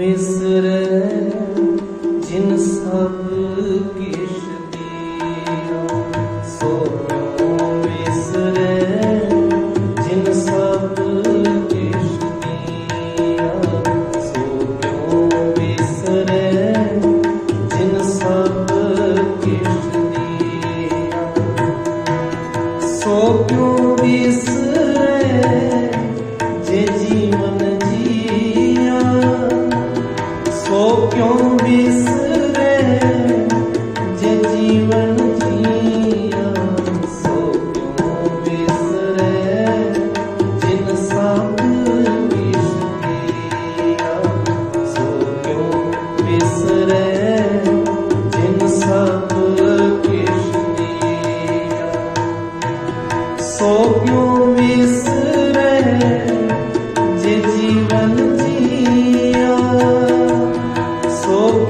ਵਿਸਰੈ ਜਿਨ ਸਭ ਕਿਛ ਦੀਆ ਸੋ ਕਿਉ ਵਿਸਰੈ ਜਿਨ ਸਭ ਕਿਛ ਦੀਆ ਸੋ ਕਿਉ ਵਿਸਰੈ ਜਿਨ ਸਭ ਕਿਛ ਦੀਆ ਸੋ ਕਿਉ ਵਿਸਰੈ ਕਿਉਂ ਵਿਸਰੈ ਜੇ ਜੀਵਨ ਜੀਆ, ਸੋ ਕਿਉਂ ਵਿਸਰੈ ਜਿਨ ਸਭ ਕਿਛ ਸੋ ਕਿਉ ਵਿਸਰੈ ਜਿਨ ਸਭ ਕਿਛ ਸੋ ਕਿਉਂ ਵਿਸਰੈ